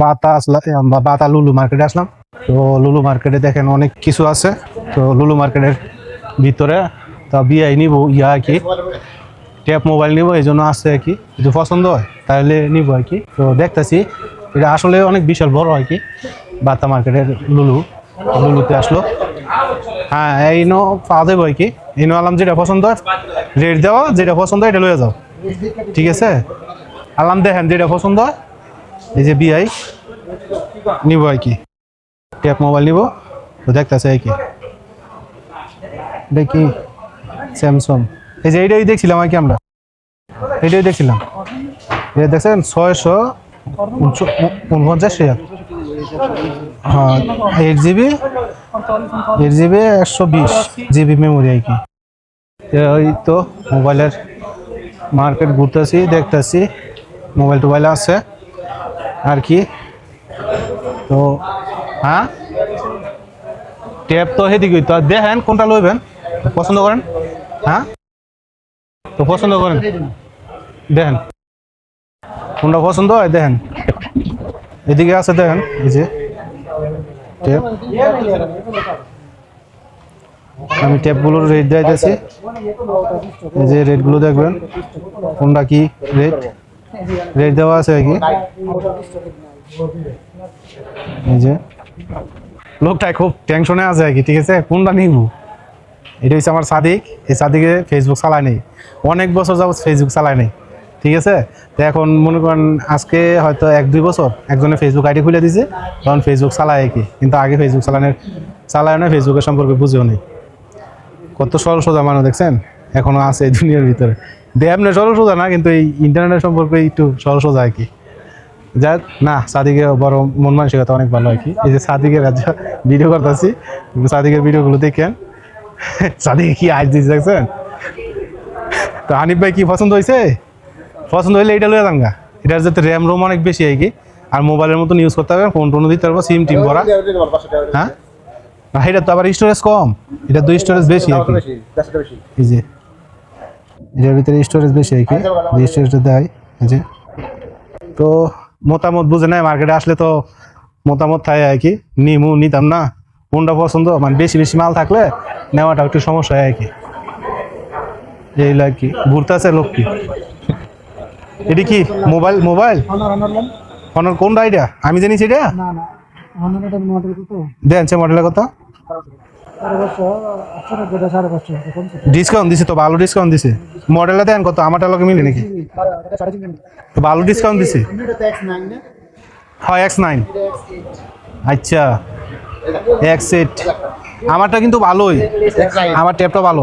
বাতা আসলাম বাতা লুলু মার্কেটে আসলাম। তো লুলু মার্কেটে দেখেন অনেক কিছু আছে। তো লুলু মার্কেটের ভিতরে তা বিআই নিব, ইয়া আর কি। ট্যাপ মোবাইল নিব, এই জন্য আসছে আর কি। যদি পছন্দ হয়, তাহলে নিব আর কি। তো দেখতেছি, এটা আসলে অনেক বিশাল বড় আর কি, বাতা মার্কেটের লুলু। লুলুতে আসলো। হ্যাঁ এই নো পাওয়া যাবে আর কি। এই নো আলাম যেটা পছন্দ হয়, রেট দেওয়া, যেটা পছন্দ হয়, এটা লয়ে যাও। ঠিক আছে? আলাম দেখেন যেটা পছন্দ হয়। এই যে বিআই নিব আর কি। ট্যাপ মোবাইল নিব? তো দেখতেছে আর কি। দেখি স্যামসং এই যে এইটাই দেখছিলাম আর কি আমরা। এইটাই দেখছিলাম। এটা দেখছেন? ছয়শো উনপঞ্চাশ হাজার হ্যাঁ এইট জিবি এইট জিবি একশো বিশ জিবি মেমোরি আর কি। ওই তো মোবাইলের মার্কেট ঘুরতেছি, দেখতেছি। মোবাইল টোবাইল আছে। আর কি? তো হ্যাঁ? ট্যাপ তো সেদিকে তো। দেখেন, কোনটা লইবেন? পছন্দ করেন? হ্যাঁ? তো পছন্দ করেন? দেখেন। কোনটা পছন্দ হয়? দেখেন। এদিকে আছে, দেখেন, এই যে ট্যাব। আমি ট্যাবগুলোর রেট দিতেছি এই যে রেটগুলো দেখবেন। কোনটা কি রেট রেট দেওয়া আছে কি এই যে। লোকটা খুব টেনশনে আছে আর কি, ঠিক আছে? কোনটা নিব? এটা হচ্ছে আমার সাদিক। এই সাদিকে ফেসবুক চালায় নেই। অনেক বছর যাবত ফেসবুক চালায় নেই, ঠিক আছে? তো এখন মনে করেন আজকে হয়তো এক, দুই বছর একজনে ফেসবুক আইডি খুলে দিছে, তখন ফেসবুক চালায় কি। কিন্তু আগে ফেসবুক চালানোর চালায় না ফেসবুকের সম্পর্কে বুঝেও নেই। কত সরল সোজা মানুষ, দেখছেন? এখনও আছে এই দুনিয়ার ভিতরে। দেবনে সরল সোজা না কিন্তু এই ইন্টারনেট সম্পর্কে একটু সরল সোজা আর কি। যাক না সাদিকে বড় মন মানসিকতা অনেক ভালো আর কি। এই যে সাদিকের ভিডিও করতেছি সাদিকের ভিডিওগুলো দেখেন। সাদিকে কি আজ দিচ্ছে দেখছেন? তো হানিফ ভাই কি পছন্দ হয়েছে পছন্দ হইলে এটা লয়ে যাঙ্গা এটার যাতে র্যাম রোম অনেক বেশি আর কি। আর মোবাইলের মতন ইউজ করতে হবে ফোন টোনও দিতে পারব সিম টিম ভরা। হ্যাঁ? এটা তো আবার স্টোরেজ কম। এটা তো স্টোরেজ বেশি আর কি। এই যে এটার ভিতরে স্টোরেজ বেশি আর কি? যে স্টোরেজটা দেয় যে। তো মতামত বুঝে নেয় মার্কেটে আসলে তো মতামত থাকে আর কি। নিমু নিতাম না। কোনটা পছন্দ? মানে বেশি বেশি মাল থাকলে নেওয়াটা একটু সমস্যা হয় আর কি। এই আর কি। ঘুরতে আছে লোক কি? এটি কি? Mobile mobile? অনার কোনটা আইডিয়া আমি জানি সেটা না না। অন্যটা মডেল কত? দেন সে মডেলের কথা ডিসকাউন্ট দিছে তো ভালো ডিসকাউন্ট দিছে। মডেলটা দেন কত? আমারটা লগে মিলে নাকি? তো ভালো ডিসকাউন্ট দিছে? হয় এক্স নাইন আচ্ছা। এক্স এইট আমারটা কিন্তু ভালোই। আমার ট্যাপটা ভালো।